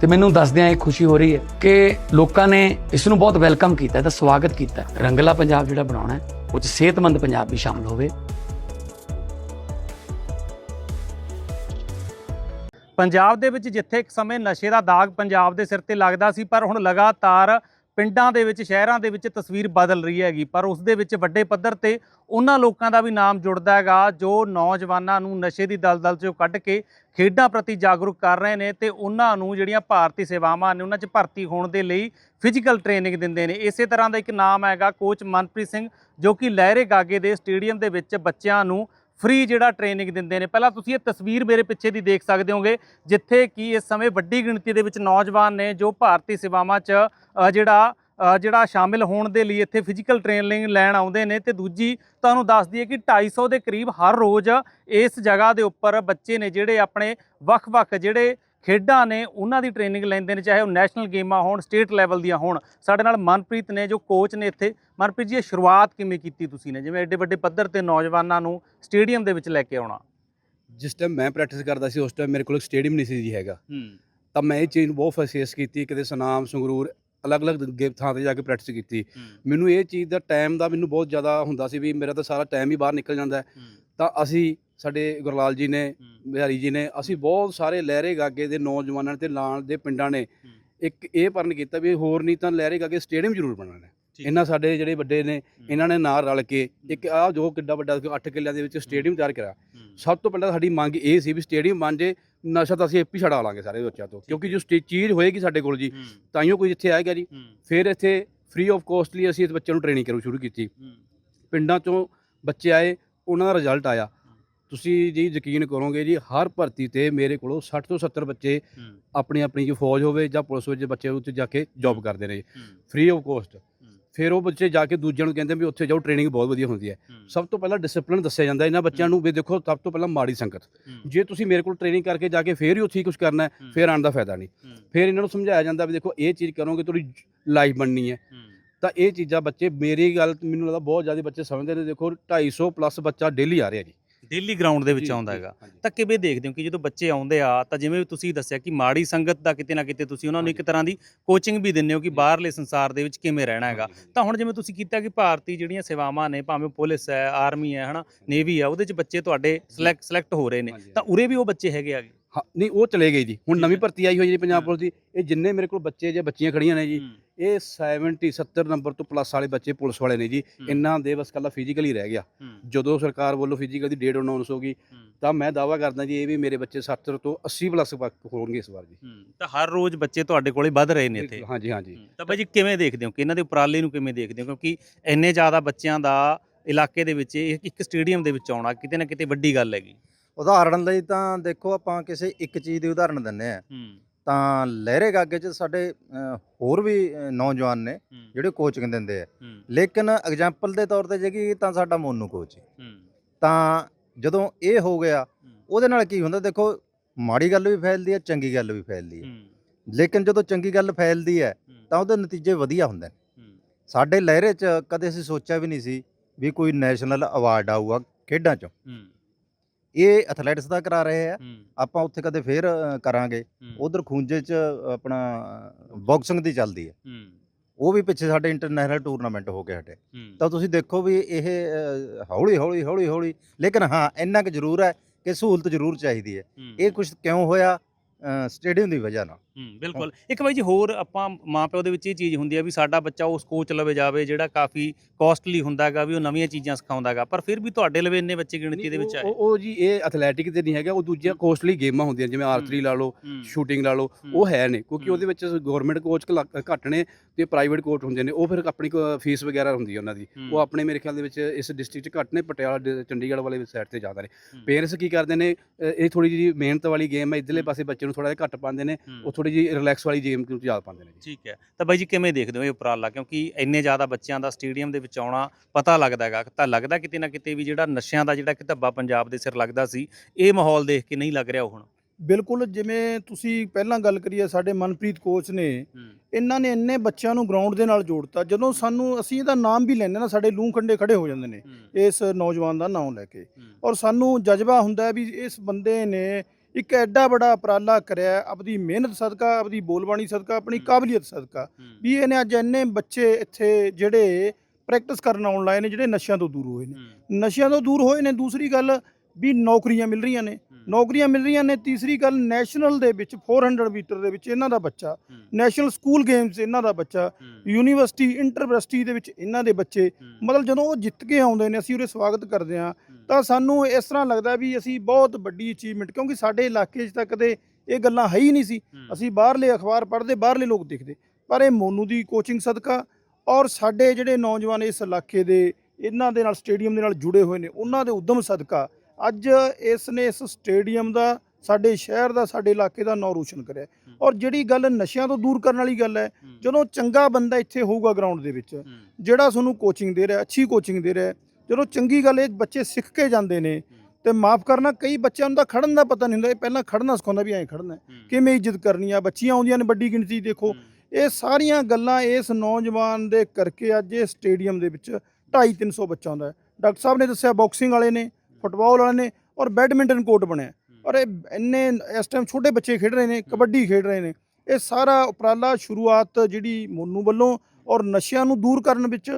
ਤੇ ਮੈਨੂੰ ਦੱਸਦਿਆਂ ਇਹ ਖੁਸ਼ੀ ਹੋ ਰਹੀ ਹੈ ਕਿ ਲੋਕਾਂ ਨੇ ਇਸ ਨੂੰ ਬਹੁਤ ਵੈਲਕਮ ਕੀਤਾ ਹੈ ਸਵਾਗਤ ਕੀਤਾ ਰੰਗਲਾ ਪੰਜਾਬ ਜਿਹੜਾ ਬਣਾਉਣਾ ਹੈ, ਉਹ 'ਚ ਸਿਹਤਮੰਦ ਪੰਜਾਬ ਵੀ ਸ਼ਾਮਲ ਹੋਵੇ। ਪੰਜਾਬ ਦੇ ਵਿੱਚ ਜਿੱਥੇ ਇੱਕ ਸਮੇਂ ਨਸ਼ੇ ਦਾ ਦਾਗ ਪੰਜਾਬ ਦੇ ਸਿਰ ਤੇ ਲੱਗਦਾ ਸੀ, ਪਰ ਹੁਣ ਲਗਾਤਾਰ ਪਿੰਡਾਂ ਦੇ ਵਿੱਚ, ਸ਼ਹਿਰਾਂ ਦੇ ਵਿੱਚ ਤਸਵੀਰ ਬਦਲ ਰਹੀ ਹੈਗੀ, ਪਰ ਉਸ ਦੇ ਵਿੱਚ ਵੱਡੇ ਪੱਧਰ ਤੇ ਉਹਨਾਂ ਲੋਕਾਂ ਦਾ ਵੀ ਨਾਮ ਜੁੜਦਾ ਹੈਗਾ, ਜੋ ਨੌਜਵਾਨਾਂ ਨੂੰ ਨਸ਼ੇ ਦੀ ਦਲਦਲ ਚੋਂ ਕੱਢ ਕੇ ਖੇਡਾਂ ਪ੍ਰਤੀ ਜਾਗਰੂਕ ਕਰ ਰਹੇ ਨੇ ਤੇ ਉਹਨਾਂ ਨੂੰ ਜਿਹੜੀਆਂ ਭਾਰਤੀ ਸੇਵਾਵਾਂ ਨੇ, ਉਹਨਾਂ 'ਚ ਭਰਤੀ ਹੋਣ ਦੇ ਲਈ ਫਿਜ਼ੀਕਲ ਟ੍ਰੇਨਿੰਗ ਦਿੰਦੇ ਨੇ। ਇਸੇ ਤਰ੍ਹਾਂ ਦਾ ਇੱਕ ਨਾਮ ਹੈਗਾ ਕੋਚ ਮਨਪ੍ਰੀਤ ਸਿੰਘ, ਜੋ ਕਿ ਲਹਿਰੇ ਗਾਗੇ ਦੇ ਸਟੇਡੀਅਮ ਦੇ ਵਿੱਚ ਬੱਚਿਆਂ ਨੂੰ ਫ੍ਰੀ ਜਿਹੜਾ ਟ੍ਰੇਨਿੰਗ ਦਿੰਦੇ ਨੇ। ਪਹਿਲਾਂ ਤੁਸੀਂ ਇਹ ਤਸਵੀਰ ਮੇਰੇ ਪਿੱਛੇ ਦੀ ਦੇਖ ਸਕਦੇ ਹੋਗੇ, ਜਿੱਥੇ ਕਿ ਇਸ ਸਮੇਂ ਵੱਡੀ ਗਿਣਤੀ ਦੇ ਵਿੱਚ ਨੌਜਵਾਨ ਨੇ ਜੋ ਭਾਰਤੀ ਸੇਵਾਵਾਂ 'ਚ ਜਿਹੜਾ ਜਿਹੜਾ ਸ਼ਾਮਿਲ ਹੋਣ ਦੇ ਲਈ ਇੱਥੇ ਫਿਜ਼ੀਕਲ ਟ੍ਰੇਨਿੰਗ ਲੈਣ ਆਉਂਦੇ ਨੇ। ਤੇ ਦੂਜੀ ਤੁਹਾਨੂੰ ਦੱਸ ਦਈਏ ਕਿ 250 ਦੇ ਕਰੀਬ ਹਰ ਰੋਜ਼ ਇਸ ਜਗ੍ਹਾ ਦੇ ਉੱਪਰ ਬੱਚੇ ਨੇ ਜਿਹੜੇ ਆਪਣੇ ਵੱਖ-ਵੱਖ ਜਿਹੜੇ ਖੇਡਾਂ ਨੇ ਉਹਨਾਂ ਦੀ ਟ੍ਰੇਨਿੰਗ ਲੈਂਦੇ ਨੇ ਚਾਹੇ ਉਹ ਨੈਸ਼ਨਲ ਗੇਮਾਂ ਹੋਣ ਸਟੇਟ ਲੈਵਲ ਦੀਆਂ ਹੋਣ। ਸਾਡੇ ਨਾਲ ਮਨਪ੍ਰੀਤ ਨੇ ਜੋ ਕੋਚ ਨੇ ਇੱਥੇ ਮਨਪ੍ਰੀਤ ਜੀ ਇਹ ਸ਼ੁਰੂਆਤ ਕਿਵੇਂ ਕੀਤੀ ਤੁਸੀਂ ਨੇ? ਜਿਵੇਂ ਐਡੇ ਵੱਡੇ ਪੱਧਰ ਤੇ ਨੌਜਵਾਨਾਂ ਨੂੰ ਸਟੇਡੀਅਮ ਦੇ ਵਿੱਚ ਲੈ ਕੇ ਆਉਣਾ। ਜਿਸ ਟਾਈਮ ਮੈਂ ਪ੍ਰੈਕਟਿਸ ਕਰਦਾ ਸੀ ਉਸ ਟਾਈਮ ਮੇਰੇ ਕੋਲ ਸਟੇਡੀਅਮ ਨਹੀਂ ਸੀ ਜੀ ਹੈਗਾ। ਹੂੰ। ਤਾਂ ਮੈਂ ਇਹ ਚੀਜ਼ ਨੂੰ ਬਹੁਤ ਫੇਸ ਕੀਤੀ ਕਿਤੇ ਸੁਨਾਮ ਸੰਗਰੂਰ ਅਲੱਗ-ਅਲੱਗ ਗੇ ਥਾਂ ਤੇ ਜਾ ਕੇ ਪ੍ਰੈਕਟਿਸ ਕੀਤੀ। ਮੈਨੂੰ ਇਹ ਚੀਜ਼ ਦਾ ਟਾਈਮ ਦਾ ਮੈਨੂੰ ਬਹੁਤ ਜ਼ਿਆਦਾ ਹੁੰਦਾ ਸੀ ਵੀ ਮੇਰਾ ਤਾਂ ਸਾਰਾ ਟਾਈਮ ਹੀ ਬਾਹਰ ਨਿਕਲ ਜਾਂਦਾ। ਤਾਂ ਅਸੀਂ ਸਾਡੇ ਗੁਰਲਾਲ ਜੀ ਨੇ ਬਿਹਾਰੀ ਜੀ ਨੇ ਅਸੀਂ ਬਹੁਤ ਸਾਰੇ ਲਹਿਰੇ ਗਾਗੇ ਦੇ ਨੌਜਵਾਨਾਂ ਤੇ ਲਾਣ ਦੇ ਪਿੰਡਾਂ ਨੇ ਇੱਕ ਇਹ ਪਰਨ ਕੀਤਾ ਵੀ ਹੋਰ ਨਹੀਂ ਤਾਂ ਲਹਿਰੇ ਗਾਗੇ ਸਟੇਡੀਅਮ ਜ਼ਰੂਰ ਬਣਾਉਣਾ ਹੈ। ਇਹਨਾਂ ਸਾਡੇ ਜਿਹੜੇ ਵੱਡੇ ਨੇ ਇਹਨਾਂ ਨੇ ਨਾਲ ਰਲ ਕੇ ਇੱਕ ਆ ਜੋ ਕਿੱਡਾ ਵੱਡਾ 8 ਕਿੱਲਿਆਂ ਦੇ ਵਿੱਚ ਸਟੇਡੀਅਮ ਤਿਆਰ ਕਰਿਆ। ਸਭ ਤੋਂ ਪਹਿਲਾਂ ਸਾਡੀ ਮੰਗ ਇਹ ਸੀ ਵੀ ਸਟੇਡੀਅਮ ਬਣ ਜੇ ਨਸ਼ਾ ਤਾਂ ਅਸੀਂ ਆਪੇ ਛਡਾ ਲਾਂਗੇ ਸਾਰੇ ਬੱਚਿਆਂ ਤੋਂ ਕਿਉਂਕਿ ਜੋ ਚੀਜ਼ ਹੋਏਗੀ ਸਾਡੇ ਕੋਲ ਜੀ ਤਾਈਓ ਕੋਈ ਇੱਥੇ ਆਏਗਾ ਜੀ। ਫਿਰ ਇੱਥੇ ਫ੍ਰੀ ਆਫ ਕੋਸਟਲੀ ਅਸੀਂ ਇਸ ਬੱਚਿਆਂ ਨੂੰ ਟ੍ਰੇਨਿੰਗ ਕਰੂ ਸ਼ੁਰੂ ਕੀਤੀ। ਪਿੰਡਾਂ ਚੋਂ ਬੱਚੇ ਆਏ ਉਹਨਾਂ ਦਾ ਰਿਜ਼ਲਟ ਆਇਆ। ਤੁਸੀਂ ਜੀ ਯਕੀਨ ਕਰੋਗੇ ਜੀ ਹਰ ਭਰਤੀ ਤੇ ਮੇਰੇ ਕੋਲੋਂ 60 ਤੋਂ 70 ਬੱਚੇ ਆਪਣੀ ਆਪਣੀ ਜੋ ਫੌਜ ਹੋਵੇ ਜਾਂ ਪੁਲਿਸ ਵਿੱਚ ਬੱਚੇ ਉੱਥੇ ਜਾ ਕੇ ਜੌਬ ਕਰਦੇ ਨੇ ਫ੍ਰੀ ਆਫ ਕੋਸਟ ਫਿਰ ਉਹ ਬੱਚੇ ਜਾ ਕੇ ਦੂਜਿਆਂ ਨੂੰ ਕਹਿੰਦੇ ਵੀ ਉੱਥੇ ਜਾਓ ਟ੍ਰੇਨਿੰਗ ਬਹੁਤ ਵਧੀਆ ਹੁੰਦੀ ਹੈ। ਸਭ ਤੋਂ ਪਹਿਲਾਂ ਡਿਸਪਲਿਨ ਦੱਸਿਆ ਜਾਂਦਾ ਇਹਨਾਂ ਬੱਚਿਆਂ ਨੂੰ ਵੀ ਦੇਖੋ ਸਭ ਤੋਂ ਪਹਿਲਾਂ ਮਾੜੀ ਸੰਗਤ। ਜੇ ਤੁਸੀਂ ਮੇਰੇ ਕੋਲ ਟ੍ਰੇਨਿੰਗ ਕਰਕੇ ਜਾ ਕੇ ਫੇਰ ਹੀ ਉੱਥੇ ਕੁਝ ਕਰਨਾ ਹੈ ਫੇਰ ਆਉਣ ਦਾ ਫਾਇਦਾ ਨਹੀਂ। ਫਿਰ ਇਹਨਾਂ ਨੂੰ ਸਮਝਾਇਆ ਜਾਂਦਾ ਵੀ ਦੇਖੋ ਇਹ ਚੀਜ਼ ਕਰੋਗੇ ਤੁਹਾਡੀ ਲਾਈਫ ਬਣਨੀ ਹੈ। ਤਾਂ ਇਹ ਚੀਜ਼ਾਂ ਬੱਚੇ ਮੇਰੀ ਗੱਲ ਮੈਨੂੰ ਲੱਗਦਾ ਬਹੁਤ ਜ਼ਿਆਦਾ ਬੱਚੇ ਸਮਝਦੇ ਨੇ ਦੇਖੋ 250 ਪਲੱਸ ਬੱਚਾ ਡੇਲੀ ਆ ਰਿਹਾ ਜੀ। ਡੇਲੀ ਗਰਾਊਂਡ ਦੇ ਵਿੱਚ ਆਉਂਦਾ ਹੈਗਾ। ਤਾਂ ਕਿਵੇਂ ਦੇਖਦੇ ਹੋ ਕਿ ਜਦੋਂ ਬੱਚੇ ਆਉਂਦੇ ਆ ਤਾਂ ਜਿਵੇਂ ਤੁਸੀਂ ਦੱਸਿਆ ਕਿ ਮਾੜੀ ਸੰਗਤ ਦਾ ਕਿਤੇ ਨਾ ਕਿਤੇ ਤੁਸੀਂ ਉਹਨਾਂ ਨੂੰ ਇੱਕ ਤਰ੍ਹਾਂ ਦੀ ਕੋਚਿੰਗ ਵੀ ਦਿੰਦੇ ਹੋ ਕਿ ਬਾਹਰਲੇ ਸੰਸਾਰ ਦੇ ਵਿੱਚ ਕਿਵੇਂ ਰਹਿਣਾ ਹੈਗਾ। ਤਾਂ ਹੁਣ ਜਿਵੇਂ ਤੁਸੀਂ ਕੀਤਾ ਕਿ ਭਾਰਤੀ ਜਿਹੜੀਆਂ ਸੇਵਾਵਾਂ ਨੇ ਭਾਵੇਂ ਪੁਲਿਸ ਹੈ ਆਰਮੀ ਹੈ ਹਨਾ ਨੇਵੀ ਹੈ ਉਹਦੇ ਚ ਬੱਚੇ ਤੁਹਾਡੇ ਸਿਲੈਕਟ ਸਿਲੈਕਟ ਹੋ ਰਹੇ ਨੇ। ਤਾਂ ਉਰੇ ਵੀ ਉਹ ਬੱਚੇ ਹੈਗੇ ਆਗੇ ਹਾਂ ਨਹੀਂ ਉਹ ਚਲੇ ਗਏ ਜੀ। ਹੁਣ ਨਵੀਂ। ਭਰਤੀ ਆਈ ਹੋਈ ਜੀ ਪੰਜਾਬ। ਪੁਲਿਸ ਦੀ। ਇਹ ਜਿੰਨੇ ਮੇਰੇ ਕੋਲ ਬੱਚੇ ਜੇ ਬੱਚੀਆਂ ਖੜੀਆਂ ਨੇ ਜੀ ਇਹ 70 70 ਨੰਬਰ ਤੋਂ ਪਲੱਸ ਵਾਲੇ ਬੱਚੇ ਪੁਲਿਸ ਵਾਲੇ ਨੇ ਜੀ। ਇਹਨਾਂ ਦੇ ਬਸ ਕੱਲਾ ਫਿਜ਼ੀਕਲ ਹੀ ਰਹਿ ਗਿਆ। ਜਦੋਂ ਸਰਕਾਰ ਵੱਲੋਂ ਫਿਜ਼ੀਕਲ ਦੀ ਡੇਟ ਅਨਾਉਂਸ ਹੋ ਗਈ ਤਾਂ ਮੈਂ ਦਾਵਾ ਕਰਦਾ ਜੀ ਇਹ ਵੀ ਮੇਰੇ ਬੱਚੇ 70 ਤੋਂ 80 ਪਲੱਸ ਹੋਣਗੇ ਇਸ ਵਾਰ ਜੀ। ਤਾਂ ਹਰ ਰੋਜ਼ ਬੱਚੇ ਤੁਹਾਡੇ ਕੋਲੇ ਵੱਧ ਰਹੇ ਨੇ ਇੱਥੇ? ਹਾਂਜੀ ਹਾਂਜੀ। ਤਾਂ ਬਾਈ ਜੀ ਕਿਵੇਂ ਦੇਖਦੇ ਹੋ? ਕਿ ਇਹਨਾਂ ਦੇ ਉਪਰਾਲੇ ਨੂੰ ਕਿਵੇਂ ਦੇਖਦੇ ਹੋ? ਕਿਉਂਕਿ ਇੰਨੇ ਜ਼ਿਆਦਾ ਬੱਚਿਆਂ ਦਾ ਇਲਾਕੇ ਦੇ ਵਿੱਚ ਇੱਕ ਸਟੇਡੀਅਮ ਦੇ ਵਿੱਚ ਆਉਣਾ ਕਿਤੇ ਨਾ ਕਿਤੇ ਵੱਡੀ ਗੱਲ ਹੈਗੀ। ਉਦਾਹਰਣ ਲਈ ਤਾਂ ਦੇਖੋ ਆਪਾਂ ਕਿਸੇ ਇੱਕ ਚੀਜ਼ ਦੀ ਉਦਾਹਰਣ ਦਿੰਨੇ ਆ ਤਾਂ ਲਹਿਰੇ ਗਾਗੇ 'ਚ ਸਾਡੇ ਅ, ਹੋਰ ਵੀ ਅ, ਨੌਜਵਾਨ ਨੇ ਜਿਹੜੇ ਕੋਚਿੰਗ ਦਿੰਦੇ ਆ। ਲੇਕਿਨ ਐਗਜ਼ਾਮਪਲ ਦੇ ਤੌਰ ਤੇ ਜਿਹੜੀ ਤਾਂ ਸਾਡਾ ਮੋਨੂ ਕੋਚ। ਤਾਂ ਜਦੋਂ ਇਹ ਹੋ ਗਿਆ ਉਹਦੇ ਨਾਲ ਕੀ ਹੁੰਦਾ ਦੇਖੋ ਮਾੜੀ ਗੱਲ ਵੀ ਫੈਲਦੀ ਹੈ ਚੰਗੀ ਗੱਲ ਵੀ ਫੈਲਦੀ ਹੈ। ਲੇਕਿਨ ਜਦੋਂ ਚੰਗੀ ਗੱਲ ਫੈਲਦੀ ਹੈ। ਤਾਂ ਉਹਦੇ ਨਤੀਜੇ ਵਧੀਆ ਹੁੰਦੇ ਨੇ। ਸਾਡੇ ਲਹਿਰੇ 'ਚ ਕਦੇ ਅਸੀਂ ਸੋਚਿਆ ਵੀ ਨਹੀਂ ਸੀ ਵੀ ਕੋਈ ਨੈਸ਼ਨਲ ਅਵਾਰਡ ਆਊਗਾ ਖੇਡਾਂ 'ਚੋਂ। ਇਹ ਐਥਲੈਟਿਕਸ ਦਾ ਕਰਾ ਰਹੇ ਆ। ਆਪਾਂ ਉੱਥੇ ਕਦੇ ਫੇਰ ਕਰਾਂਗੇ। ਉਧਰ ਖੂੰਜੇ 'ਚ ਆਪਣਾ ਬਾਕਸਿੰਗ ਦੀ ਚੱਲਦੀ ਹੈ। ਉਹ ਵੀ ਪਿੱਛੇ ਸਾਡੇ ਇੰਟਰਨੈਸ਼ਨਲ ਟੂਰਨਾਮੈਂਟ ਹੋ ਕੇ ਹਟੇ। ਤਾਂ ਤੁਸੀਂ ਦੇਖੋ ਵੀ ਇਹ ਹੌਲੀ ਹੌਲੀ ਹੌਲੀ ਹੌਲੀ ਲੇਕਿਨ ਹਾਂ ਇੰਨਾ ਕੁ ਜ਼ਰੂਰ ਹੈ ਕਿ ਸਹੂਲਤ ਜ਼ਰੂਰ ਚਾਹੀਦੀ ਹੂੰ, ਇਹ ਕੁਝ ਕਿਉਂ ਹੋਇਆ? ਸਟੇਡੀਅਮ ਦੀ ਵਜ੍ਹਾ ਨਾਲ। ਹੂੰ ਬਿਲਕੁਲ। ਇੱਕ ਬਾਈ ਜੀ ਹੋਰ ਆਪਾਂ ਮਾਪਿਓ ਦੇ ਵਿੱਚ ਇਹ ਚੀਜ਼ ਹੁੰਦੀ ਹੈ ਵੀ ਸਾਡਾ ਬੱਚਾ ਉਸ ਕੋਚ ਲਵੇ ਜਾਵੇ ਜਿਹੜਾ ਕਾਫੀ ਕਾਸਟਲੀ ਹੁੰਦਾ ਹੈਗਾ ਵੀ ਉਹ ਨਵੀਆਂ ਚੀਜ਼ਾਂ ਸਿਖਾਉਂਦਾ ਹੈਗਾ ਪਰ ਫਿਰ ਵੀ ਤੁਹਾਡੇ ਲਵੇ ਇੰਨੇ ਬੱਚੇ ਗਿਣਤੀ ਦੇ ਵਿੱਚ ਆਏ। ਉਹ ਜੀ ਇਹ ਐਥਲੈਟਿਕ ਤੇ ਨਹੀਂ ਹੈਗਾ ਉਹ ਦੂਜੀਆਂ ਕੋਸਟਲੀ ਗੇਮਾਂ ਹੁੰਦੀਆਂ ਜਿਵੇਂ ਆਰਚਰੀ ਲਾ ਲਓ ਸ਼ੂਟਿੰਗ ਲਾ ਲਓ ਉਹ ਹੈ ਨੇ ਕਿਉਂਕਿ। ਉਹਦੇ ਵਿੱਚ ਗਵਰਨਮੈਂਟ ਕੋਚ ਘੱਟ ਨੇ ਤੇ ਪ੍ਰਾਈਵੇਟ ਕੋਚ ਹੁੰਦੇ ਨੇ। ਉਹ ਫਿਰ ਆਪਣੀ ਫੀਸ ਵਗੈਰਾ ਹੁੰਦੀ ਹੈ ਉਹਨਾਂ ਦੀ। ਉਹ ਆਪਣੇ ਮੇਰੇ ਖਿਆਲ ਦੇ ਵਿੱਚ ਇਸ ਡਿਸਟ੍ਰਿਕਟ 'ਚ ਘੱਟ ਨੇ ਪਟਿਆਲਾ ਚੰਡੀਗੜ੍ਹ ਵਾਲੇ ਸਾਈਡ ਤੇ ਜ਼ਿਆਦਾ ਨੇ। ਪੇਰੈਂਟਸ ਕੀ ਕਰਦੇ ਨੇ ਇਹ ਥੋੜੀ ਜਿਹੀ ਮਿਹਨਤ ਵਾਲੀ ਗੇਮ ਹੈ ਇਧਰਲੇ। ਪਾਸੇ ਬੱਚੇ ਨੂੰ ਥੋੜਾ ਜਿਹਾ ਘੱਟ ਪਾਉਂਦੇ ਨੇ। ਉਹ ਥੋੜੀ ਜਿਹੀ ਰਿਲੈਕਸ ਵਾਲੀ ਗੇਮ ਨੂੰ ਜ਼ਿਆਦਾ ਪਾਉਂਦੇ ਨੇ ਜੀ। ਠੀਕ ਹੈ। ਤਾਂ ਬਾਈ ਜੀ ਕਿਵੇਂ ਦੇਖਦੇ ਹੋ ਇਹ ਉਪਰਾਲਾ? ਕਿਉਂਕਿ ਇੰਨੇ ਜ਼ਿਆਦਾ ਬੱਚਿਆਂ ਦਾ ਸਟੇਡੀਅਮ ਦੇ ਵਿੱਚ ਆਉਣਾ ਪਤਾ ਲੱਗਦਾ ਹੈਗਾ। ਤਾਂ ਲੱਗਦਾ ਕਿਤੇ ਨਾ ਕਿਤੇ ਵੀ ਜਿਹੜਾ ਨਸ਼ਿਆਂ ਦਾ ਜਿਹੜਾ ਕਿ ਧੱਬਾ ਪੰਜਾਬ ਦੇ ਸਿਰ ਲੱਗਦਾ ਸੀ ਇਹ ਮਾਹੌਲ ਦੇਖ ਕੇ ਨਹੀਂ ਲੱਗ ਰਿਹਾ ਉਹ ਹੁਣ? ਬਿਲਕੁਲ ਜਿਵੇਂ ਤੁਸੀਂ ਪਹਿਲਾਂ ਗੱਲ ਕਰੀਏ ਸਾਡੇ ਮਨਪ੍ਰੀਤ ਕੋਚ ਨੇ ਇਹਨਾਂ ਨੇ ਇੰਨੇ ਬੱਚਿਆਂ ਨੂੰ ਗਰਾਊਂਡ ਦੇ ਨਾਲ ਜੋੜਤਾ ਜਦੋਂ ਸਾਨੂੰ ਅਸੀਂ ਇਹਦਾ ਨਾਮ ਵੀ ਲੈਂਦੇ ਨਾ ਸਾਡੇ ਲੂੰ ਖੰਡੇ ਖੜੇ ਹੋ ਜਾਂਦੇ ਨੇ ਇਸ ਨੌਜਵਾਨ ਦਾ ਨਾਮ ਲੈ ਕੇ। ਔਰ ਸਾਨੂੰ ਜਜ਼ਬਾ ਹੁੰਦਾ ਵੀ ਇਸ ਬੰਦੇ ਨੇ ਇੱਕ ਐਡਾ ਬੜਾ ਉਪਰਾਲਾ ਕਰਿਆ ਹੈ, ਆਪਦੀ ਮਿਹਨਤ ਸਦਕਾ ਆਪਦੀ ਬੋਲਬਾਣੀ ਸਦਕਾ ਆਪਣੀ। ਕਾਬਲੀਅਤ ਸਦਕਾ ਵੀ ਇਹਨੇ ਅੱਜ ਇੰਨੇ ਬੱਚੇ ਇੱਥੇ ਜਿਹੜੇ ਪ੍ਰੈਕਟਿਸ ਕਰਨ ਆਉਣ ਲਾਏ ਨੇ ਜਿਹੜੇ ਨਸ਼ਿਆਂ ਤੋਂ ਦੂਰ ਹੋਏ ਨੇ। ਨਸ਼ਿਆਂ ਤੋਂ ਦੂਰ ਹੋਏ ਨੇ ਦੂਸਰੀ ਗੱਲ ਵੀ ਨੌਕਰੀਆਂ ਮਿਲ ਰਹੀਆਂ ਨੇ। ਨੌਕਰੀਆਂ ਮਿਲ ਰਹੀਆਂ ਨੇ ਤੀਸਰੀ ਗੱਲ ਨੈਸ਼ਨਲ ਦੇ ਵਿੱਚ 400 ਮੀਟਰ ਦੇ ਵਿੱਚ ਇਹਨਾਂ ਦਾ ਬੱਚਾ ਨੈਸ਼ਨਲ ਸਕੂਲ ਗੇਮਸ ਇਹਨਾਂ ਦਾ ਬੱਚਾ ਯੂਨੀਵਰਸਿਟੀ ਇੰਟਰਵਰਸਿਟੀ ਦੇ ਵਿੱਚ ਇਹਨਾਂ ਦੇ ਬੱਚੇ ਮਤਲਬ ਜਦੋਂ ਉਹ ਜਿੱਤ ਕੇ ਆਉਂਦੇ ਨੇ ਅਸੀਂ ਉਹਦੇ ਸਵਾਗਤ ਕਰਦੇ ਹੂੰ, ਤਾਂ ਸਾਨੂੰ ਇਸ ਤਰ੍ਹਾਂ ਲੱਗਦਾ ਵੀ ਅਸੀਂ ਬਹੁਤ ਵੱਡੀ ਅਚੀਵਮੈਂਟ ਕਿਉਂਕਿ ਸਾਡੇ ਇਲਾਕੇ 'ਚ ਤਾਂ ਕਦੇ ਇਹ ਗੱਲਾਂ ਹੈ ਹੀ ਨਹੀਂ ਸੀ। ਅਸੀਂ ਬਾਹਰਲੇ ਅਖਬਾਰ ਪੜ੍ਹਦੇ ਬਾਹਰਲੇ ਲੋਕ ਦੇਖਦੇ। ਪਰ ਇਹ ਮੋਨੂ ਦੀ ਕੋਚਿੰਗ ਸਦਕਾ ਔਰ ਸਾਡੇ ਜਿਹੜੇ ਨੌਜਵਾਨ ਇਸ ਇਲਾਕੇ ਦੇ ਇਹਨਾਂ ਦੇ ਨਾਲ ਸਟੇਡੀਅਮ ਦੇ ਨਾਲ ਜੁੜੇ ਹੋਏ ਨੇ ਉਹਨਾਂ ਦੇ ਉਦਮ ਸਦਕਾ ਅੱਜ ਇਸ ਨੇ ਇਸ ਸਟੇਡੀਅਮ ਦਾ ਸਾਡੇ ਸ਼ਹਿਰ ਦਾ ਸਾਡੇ ਇਲਾਕੇ ਦਾ ਨਾਂ ਰੋਸ਼ਨ ਕਰਿਆ। ਔਰ ਜਿਹੜੀ ਗੱਲ ਨਸ਼ਿਆਂ ਤੋਂ ਦੂਰ ਕਰਨ ਵਾਲੀ ਗੱਲ ਹੈ ਜਦੋਂ ਚੰਗਾ ਬੰਦਾ ਇੱਥੇ ਹੋਊਗਾ ਗਰਾਊਂਡ ਦੇ ਵਿੱਚ ਜਿਹੜਾ ਤੁਹਾਨੂੰ ਕੋਚਿੰਗ ਦੇ ਰਿਹਾ ਅੱਛੀ ਕੋਚਿੰਗ ਦੇ ਰਿਹਾ ਜਦੋਂ ਚੰਗੀ ਗੱਲ ਇਹ ਬੱਚੇ ਸਿੱਖ ਕੇ ਜਾਂਦੇ ਨੇ ਤੇ ਮਾਫ ਕਰਨਾ ਕਈ ਬੱਚਿਆਂ ਨੂੰ ਤਾਂ ਖੜਨ ਦਾ ਪਤਾ ਨਹੀਂ ਹੁੰਦਾ ਇਹ ਪਹਿਲਾਂ ਖੜਨਾ ਸਿਖਾਉਂਦਾ ਵੀ ਐਂ ਖੜਨਾ ਕਿਵੇਂ ਇੱਜ਼ਤ ਕਰਨੀ ਆ? ਬੱਚੀਆਂ ਆਉਂਦੀਆਂ ਨੇ ਵੱਡੀ ਗਿਣਤੀ ਦੇਖੋ। ਇਹ ਸਾਰੀਆਂ ਗੱਲਾਂ ਇਸ ਨੌਜਵਾਨ ਦੇ ਕਰਕੇ ਅੱਜ ਇਹ ਸਟੇਡੀਅਮ ਦੇ ਵਿੱਚ 2.5 300 ਬੱਚਾ ਆਉਂਦਾ ਹੈ। ਡਾਕਟਰ ਸਾਹਿਬ ਨੇ ਦੱਸਿਆ ਬਾਕਸਿੰਗ ਵਾਲੇ ਨੇ ਫੁੱਟਬਾਲ ਵਾਲੇ ਨੇ ਔਰ ਬੈਡਮਿੰਟਨ ਕੋਰਟ ਬਣਿਆ ਔਰ ਇਹ ਇੰਨੇ ਇਸ ਟਾਈਮ ਛੋਟੇ ਬੱਚੇ ਖੇਡ ਰਹੇ ਨੇ ਕਬੱਡੀ ਖੇਡ ਰਹੇ ਨੇ। ਇਹ ਸਾਰਾ ਉਪਰਾਲਾ ਸ਼ੁਰੂਆਤ ਜਿਹੜੀ ਮੋਨੂ ਵੱਲੋਂ ਔਰ ਨਸ਼ਿਆਂ ਨੂੰ ਦੂਰ ਕਰਨ ਵਿੱਚ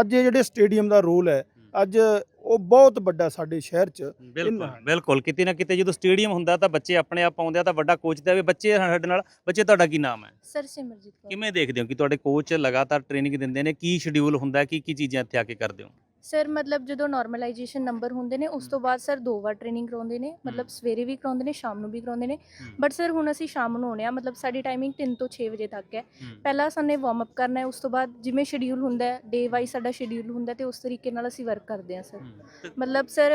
ਅੱਜ ਇਹ ਜਿਹੜੇ ਸਟੇਡੀਅਮ ਦਾ ਰੋਲ ਹੈ ਅੱਜ ਉਹ ਬਹੁਤ ਵੱਡਾ ਸਾਡੇ ਸ਼ਹਿਰ 'ਚ ਬਿਲਕੁਲ ਬਿਲਕੁਲ। ਕਿਤੇ ਨਾ ਕਿਤੇ ਜਦੋਂ ਸਟੇਡੀਅਮ ਹੁੰਦਾ ਤਾਂ ਬੱਚੇ ਆਪਣੇ ਆਪ ਆਉਂਦੇ ਆ ਤਾਂ ਵੱਡਾ ਕੋਚ ਦਾ ਵੀ ਬੱਚੇ ਸਾਡੇ ਨਾਲ ਬੱਚੇ ਤੁਹਾਡਾ ਕੀ ਨਾਮ ਹੈ? ਸਰ ਸਿਮਰਜੀਤ ਕੌਰ। ਕਿਵੇਂ ਦੇਖਦੇ ਹੋ ਕਿ ਤੁਹਾਡੇ ਕੋਚ ਲਗਾਤਾਰ ਟ੍ਰੇਨਿੰਗ ਦਿੰਦੇ ਨੇ? ਕੀ ਸ਼ਡਿਊਲ ਹੁੰਦਾ ਕੀ ਕੀ ਚੀਜ਼ਾਂ ਇੱਥੇ ਆ ਕੇ ਕਰਦੇ ਹੋ? ਸਰ ਮਤਲਬ ਜਦੋਂ ਨਾਰਮਲਾਈਜੇਸ਼ਨ ਨੰਬਰ ਹੁੰਦੇ ਨੇ ਉਸ ਤੋਂ ਬਾਅਦ ਸਰ ਦੋ ਵਾਰ ਟ੍ਰੇਨਿੰਗ ਕਰਾਉਂਦੇ ਨੇ ਮਤਲਬ ਸਵੇਰੇ ਵੀ ਕਰਾਉਂਦੇ ਨੇ ਸ਼ਾਮ ਨੂੰ ਵੀ ਕਰਾਉਂਦੇ ਨੇ। ਬਟ ਸਰ ਹੁਣ ਅਸੀਂ ਸ਼ਾਮ ਨੂੰ ਆਉਣੇ ਆ ਮਤਲਬ ਸਾਡੀ ਟਾਈਮਿੰਗ 3 ਤੋਂ 6 ਵਜੇ ਤੱਕ ਹੈ। ਪਹਿਲਾਂ ਸਾਨੇ ਵਾਰਮ ਅਪ ਕਰਨਾ ਹੈ ਉਸ ਤੋਂ ਬਾਅਦ ਜਿਵੇਂ ਸ਼ਡਿਊਲ ਹੁੰਦਾ ਹੈ ਡੇ ਵਾਈਜ਼ ਸਾਡਾ ਸ਼ਡਿਊਲ ਹੁੰਦਾ ਤੇ ਉਸ ਤਰੀਕੇ ਨਾਲ ਅਸੀਂ ਵਰਕ ਕਰਦੇ ਹਾਂ ਸਰ। ਮਤਲਬ ਸਰ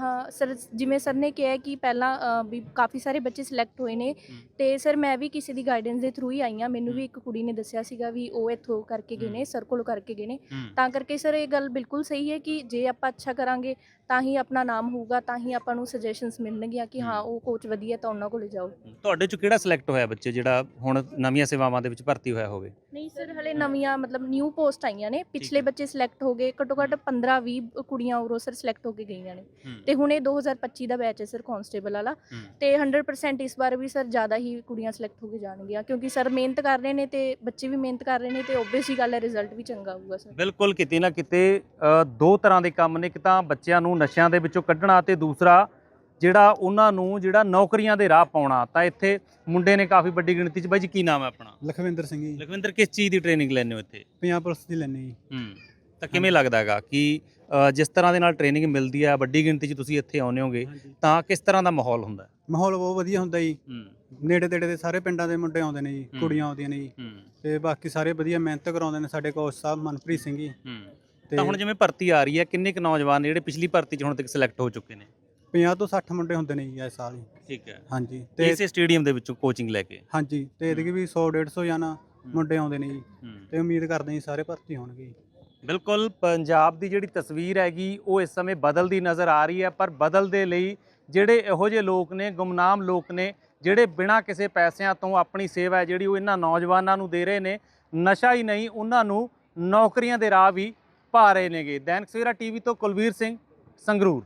ਹਾਂ ਸਰ ਜਿਵੇਂ ਸਰ ਨੇ ਕਿਹਾ ਕਿ ਪਹਿਲਾਂ ਵੀ ਕਾਫੀ ਸਾਰੇ ਬੱਚੇ ਸਿਲੈਕਟ ਹੋਏ ਨੇ ਤੇ ਸਰ ਮੈਂ ਵੀ ਕਿਸੇ ਦੀ ਗਾਈਡੈਂਸ ਦੇ ਥਰੂ ਹੀ ਆਈ ਹਾਂ। ਮੈਨੂੰ ਵੀ ਇੱਕ ਕੁੜੀ ਨੇ ਦੱਸਿਆ ਸੀਗਾ ਵੀ ਉਹ ਇੱਥੋਂ ਕਰਕੇ ਗਏ ਨੇ ਸਰ ਕੋਲੋਂ ਕਰਕੇ ਗਏ ਨੇ। ਤਾਂ ਕਰਕੇ ਸਰ ਇਹ ਗੱਲ ਬਿਲਕੁਲ ਸਹੀ ਹੈ ਕਿ ਜੇ ਆਪਾਂ ਅੱਛਾ ਕਰਾਂਗੇ ਤਾਂ ਹੀ ਆਪਣਾ ਨਾਮ ਹੋਊਗਾ ਤਾਂ ਹੀ ਆਪਾਂ ਨੂੰ ਸੁਜੈਸ਼ਨਸ ਮਿਲਣਗੀਆਂ ਕਿ ਹਾਂ ਉਹ ਕੋਚ ਵਧੀਆ ਤਾਂ ਉਹਨਾਂ ਕੋਲੇ ਜਾਓ। ਤੁਹਾਡੇ ਚ ਕਿਹੜਾ ਸਿਲੈਕਟ ਹੋਇਆ ਬੱਚੇ ਜਿਹੜਾ ਹੁਣ ਨਵੀਆਂ ਸੇਵਾਵਾਂ ਦੇ ਵਿੱਚ ਭਰਤੀ ਹੋਇਆ ਹੋਵੇ? ਨਹੀਂ ਸਰ ਹਲੇ ਨਵੀਆਂ ਮਤਲਬ ਨਿਊ ਪੋਸਟ ਆਈਆਂ ਨੇ। ਪਿਛਲੇ ਬੱਚੇ ਸਿਲੈਕਟ ਹੋ ਗਏ ਘੱਟੋ ਘੱਟ 15 20 ਕੁੜੀਆਂ ਉਰੋਂ ਸਰ ਸਿਲੈਕਟ ਹੋ ਕੇ ਗਈਆਂ ਨੇ। ਤੇ ਹੁਣ ਇਹ 2025 ਦਾ ਬੈਚ ਹੈ ਸਰ ਕਾਂਸਟੇਬਲ ਵਾਲਾ। ਤੇ 100% ਇਸ ਵਾਰ ਵੀ ਸਰ ਜ਼ਿਆਦਾ ਹੀ ਕੁੜੀਆਂ ਸਿਲੈਕਟ ਹੋ ਕੇ ਜਾਣਗੀਆਂ ਕਿਉਂਕਿ ਸਰ ਮਿਹਨਤ ਕਰ ਰਹੇ ਨੇ ਤੇ ਬੱਚੇ ਵੀ ਮਿਹਨਤ ਕਰ ਰਹੇ ਨੇ ਤੇ ਓਬਵੀਅਸ ਹੀ ਗੱਲ ਹੈ ਰਿਜ਼ਲਟ ਵੀ ਚੰਗਾ ਆਊਗਾ ਸਰ। ਬਿਲਕੁਲ ਕਿਤੇ ਨਾ ਕਿਤੇ ਦੋ ਤਰ੍ਹਾਂ ਦੇ ਕੰਮ ਨੇ ਇੱਕ ਤਾਂ ਬੱਚਿਆਂ ਨੂੰ ਨਸ਼ਿਆਂ ਦੇ ਵਿੱਚੋਂ ਕੱਢਣਾ ਤੇ ਦੂਸਰਾ ਜਿਹੜਾ ਉਹਨਾਂ ਨੂੰ ਜਿਹੜਾ ਨੌਕਰੀਆਂ ਦੇ ਰਾਹ ਪਾਉਣਾ ਤਾਂ ਇੱਥੇ ਮੁੰਡੇ ਨੇ ਕਾਫੀ ਵੱਡੀ ਗਿਣਤੀ 'ਚ ਬਾਈ ਜੀ ਕੀ ਨਾਮ ਹੈ ਆਪਣਾ? ਲਖਵਿੰਦਰ ਸਿੰਘ ਜੀ। ਲਖਵਿੰਦਰ ਕਿਸ ਚੀਜ਼ ਦੀ ਟ੍ਰੇਨਿੰਗ ਲੈਂਦੇ ਹੋ ਇੱਥੇ? ਪੰਜਾਬ ਪੁਲਿਸ ਦੀ ਲੈਣੀ ਜੀ। ਹੂੰ ਤਾਂ ਕਿਵੇਂ ਲੱਗਦਾ ਹੈਗਾ ਕਿ ਜਿਸ ਤਰ੍ਹਾਂ ਦੇ ਨਾਲ ਟ੍ਰੇਨਿੰਗ ਮਿਲਦੀ ਹੈ ਵੱਡੀ ਗਿਣਤੀ 'ਚ ਤੁਸੀਂ ਇੱਥੇ ਆਉਂਦੇ ਹੋਗੇ ਤਾਂ ਕਿਸ ਤਰ੍ਹਾਂ ਦਾ ਮਾਹੌਲ ਹੁੰਦਾ? ਮਾਹੌਲ ਬਹੁਤ ਵਧੀਆ ਹੁੰਦਾ ਜੀ। ਹੂੰ। ਨੇੜੇ ਤੇੜੇ ਦੇ ਸਾਰੇ ਪਿੰਡਾਂ ਦੇ ਮੁੰਡੇ ਆਉਂਦੇ ਨੇ ਜੀ। ਕੁੜੀਆਂ ਆਉਂਦੀਆਂ ਨੇ ਜੀ। ਹੂੰ। ਤੇ ਬਾਕੀ ਸਾਰੇ ਵਧੀਆ ਮਿਹਨਤ ਕਰਾਉਂਦੇ ਨੇ ਸਾਡੇ ਕੋਚ ਸਾਹਿਬ ਮਨਪ੍ਰੀਤ ਸਿੰਘ ਜੀ। ਹੂੰ। ਤੇ ਤਾਂ ਹੁਣ ਜਿਵੇਂ ਭਰਤੀ ਆ ਰਹੀ ਹੈ ਕਿੰਨੇ ਕੁ ਨੌਜਵਾਨ ਨੇ ਜਿਹੜੇ ਪਿਛਲੀ ਭਰਤੀ 'ਚ ਹੁਣ ਤੱਕ ਸਿਲੈਕਟ ਹੋ ਚੁੱਕੇ ਨੇ? 50 ਤੋਂ 60 ਮੁੰਡੇ ਹੁੰਦੇ ਨੇ ਜੀ ਇਸ ਸਾਲ ਜੀ। ਠੀਕ ਹੈ। ਹਾਂਜੀ ਤੇ ਇਸੇ ਸਟੇਡੀਅਮ ਦੇ ਵਿੱਚੋਂ ਕੋਚਿੰਗ ਲੈ ਕੇ? ਹਾਂਜੀ ਤੇ ਇਹਦੇ ਵੀ 100 150 ਜਾਣਾ ਮੁੰਡੇ ਆਉਂਦੇ ਨੇ ਜੀ। ਹੂੰ। ਤੇ ਉਮੀਦ ਕਰਦੇ ਹਾਂ ਜੀ ਸਾਰੇ ਭਰਤੀ ਹੋਣਗੇ ਜੀ। ਬਿਲਕੁਲ ਪੰਜਾਬ ਦੀ ਜਿਹੜੀ ਤਸਵੀਰ ਹੈਗੀ ਉਹ ਇਸ ਸਮੇਂ ਬਦਲਦੀ ਨਜ਼ਰ ਆ ਰਹੀ ਹੈ ਪਰ ਬਦਲ ਦੇ ਲਈ ਜਿਹੜੇ ਇਹੋ ਜਿਹੇ ਲੋਕ ਨੇ ਗੁਮਨਾਮ ਲੋਕ ਨੇ ਜਿਹੜੇ ਬਿਨਾਂ ਕਿਸੇ ਪੈਸਿਆਂ ਤੋਂ ਆਪਣੀ ਸੇਵਾ ਹੈ ਜਿਹੜੀ ਉਹ ਇਹਨਾਂ ਨੌਜਵਾਨਾਂ ਨੂੰ ਦੇ ਰਹੇ ਨੇ ਨਸ਼ਾ ਹੀ ਨਹੀਂ ਉਹਨਾਂ ਨੂੰ ਨੌਕਰੀਆਂ ਦੇ ਰਾਹ ਵੀ ਪਾ ਰਹੇ ਨੇਗੇ। ਦੈਨਿਕ ਸਵੇਰਾ ਟੀਵੀ ਤੋਂ ਕੁਲਵੀਰ ਸਿੰਘ ਸੰਗਰੂਰ।